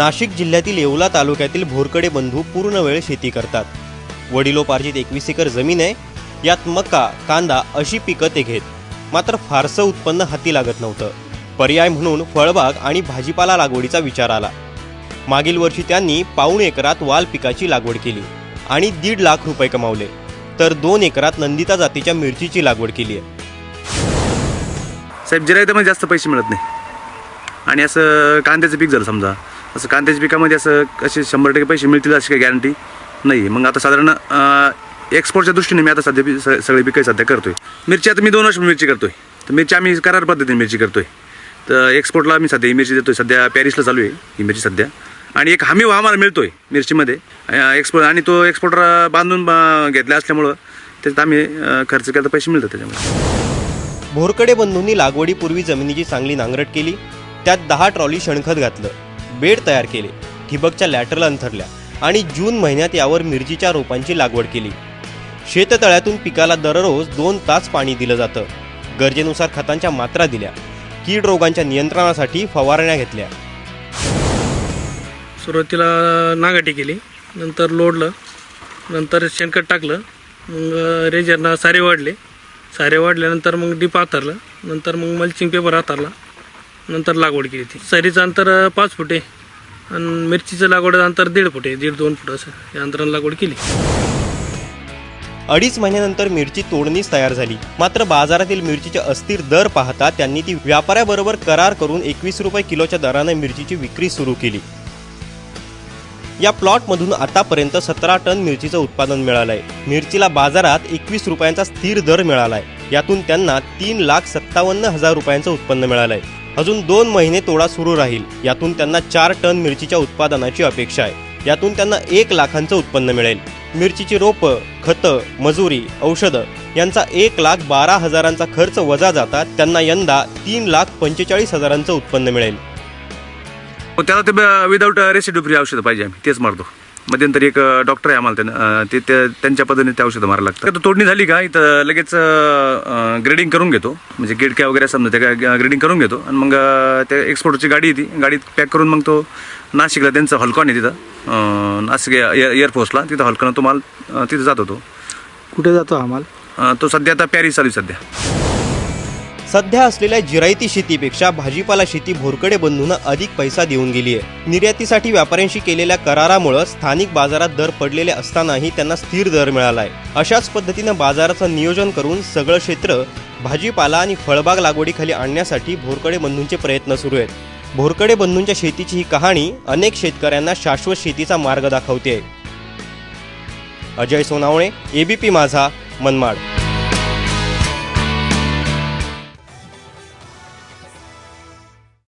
नाशिक जिल्ह्यातील येवला तालुक्यातील भोरकडे बंधू पूर्ण वेळ शेती करतात. वडिलोपार्जित एकवीस एकर जमीन आहे. यात मका कांदा अशी पिकं ते घेत. मात्र फारसं उत्पन्न हाती लागत नव्हतं. पर्याय म्हणून फळबाग आणि भाजीपाला लागवडीचा विचार आला. मागील वर्षी त्यांनी पाऊण एकरात वाल पिकाची लागवड केली आणि दीड लाख रुपये कमावले. तर दोन एकरात नंदिता जातीच्या मिरचीची लागवड केली आहे. साहेब जिरायतामध्ये जास्त पैसे मिळत नाही. आणि असं कांद्याचं पीक झालं समजा. असं कांद्याच्या पिकामध्ये असं असे शंभर टक्के पैसे मिळतील अशी काही गॅरंटी नाही मग आता साधारण एक्सपोर्टच्या दृष्टीने मी आता सध्या स- सगळे पिकं सध्या करतोय. मिरची आता मी दोन वर्ष मिरची करतोय. तर मिरची आम्ही करार पद्धतीने मिरची करतोय. तर एक्सपोर्टला मी सध्या ही मिरची देतोय. सध्या पॅरिसला चालू आहे ही मिरची सध्या. आणि एक हमी आम्हाला मिळतोय मिरचीमध्ये. एक्सपोर्ट आणि तो एक्सपोर्टर बांधून घेतला असल्यामुळं त्याच्यात आम्ही खर्च केला तर पैसे मिळतात त्याच्यामुळे भोरकडे बंधूंनी लागवडीपूर्वी जमिनीची चांगली नांगरट केली. त्यात दहा ट्रॉली शणखत घातलं. बेड तयार केले ठिबकच्या लॅटरल अंथरल्या आणि जून महिन्यात यावर मिरचीच्या रोपांची लागवड केली. शेततळ्यातून पिकाला दररोज दोन तास पाणी दिलं जातं. गरजेनुसार खतांच्या मात्रा दिल्या. कीड रोगांच्या नियंत्रणासाठी फवारण्या घेतल्या. सुरुवातीला नागाटी केली नंतर लोडलं नंतर शेणखत टाकलं मग रेजरनं सारे वाढले. सारे वाढल्यानंतर मग डीप हातरलं नंतर मग मल्चिंग पेपर हातरला नंतर लागवड केली ती. सरीचं अंतर पाच फुटे आणि मिरचीचं लागवडचं अंतर दीड फुटे दीड दोन फूट असं या अंतरानं लागवड केली. अडीच महिन्यानंतर मिरची तोडणीच तयार झाली. मात्र बाजारातील मिरचीचे अस्थिर दर पाहता त्यांनी ती व्यापाऱ्याबरोबर करार करून एकवीस रुपये किलोच्या दराने मिरचीची विक्री सुरू केली. या प्लॉटमधून आतापर्यंत सतरा टन मिरचीचं उत्पादन मिळालंय. मिरचीला बाजारात एकवीस रुपयांचा स्थिर दर मिळालाय. यातून त्यांना तीन लाख सत्तावन्न हजार रुपयांचं उत्पन्न मिळालंय. अजून दोन महिने तोडा सुरू राहील. यातून त्यांना चार टन मिरचीच्या उत्पादनाची अपेक्षा आहे. यातून त्यांना एक लाखांचं उत्पन्न मिळेल. मिरचीची रोपं खतं मजुरी औषधं यांचा एक लाख बारा हजारांचा खर्च वजा जाता त्यांना यंदा तीन लाख पंचेचाळीस हजारांचं उत्पन्न मिळेल. हो, त्याला ते विदाऊट रेसिड्यू फ्री औषधं पाहिजे आम्ही. तेच मारतो. मध्यंतरी एक डॉक्टर आहे आम्हाला त्यानं ते त्या- त्यांच्या पद्धतीने ते औषधं मारायला लागतात. आता तोडणी झाली का? इथं लगेच ग्रेडिंग करून घेतो. म्हणजे गिडक्या वगैरे समजा त्या ग्रेडिंग करून घेतो. आणि मग त्या एक्सपोर्टची गाडी येते. गाडीत पॅक करून मग तो नाशिकला त्यांचं हॉलकॉन आहे तिथं. नाशिक एअर एअरफोर्सला तिथं हॉलकॉन तो माल तिथं जातो तो कुठे जातो हा माल? तो सध्या आता पॅरिस चालू आहे सध्या. सध्या असलेल्या जिरायती शेतीपेक्षा भाजीपाला शेती भोरकडे बंधूंना अधिक पैसा देऊन गेली आहे निर्यातीसाठी व्यापाऱ्यांशी केलेल्या करारामुळे स्थानिक बाजारात दर पडलेले असतानाही त्यांना स्थिर दर मिळाला आहे अशाच पद्धतीनं बाजाराचं नियोजन करून सगळं क्षेत्र भाजीपाला आणि फळबाग लागवडीखाली आणण्यासाठी भोरकडे बंधूंचे प्रयत्न सुरू आहेत. भोरकडे बंधूंच्या शेतीची ही कहाणी अनेक शेतकऱ्यांना शाश्वत शेतीचा मार्ग दाखवते अजय सोनावणे एबीपी माझा मनमाड.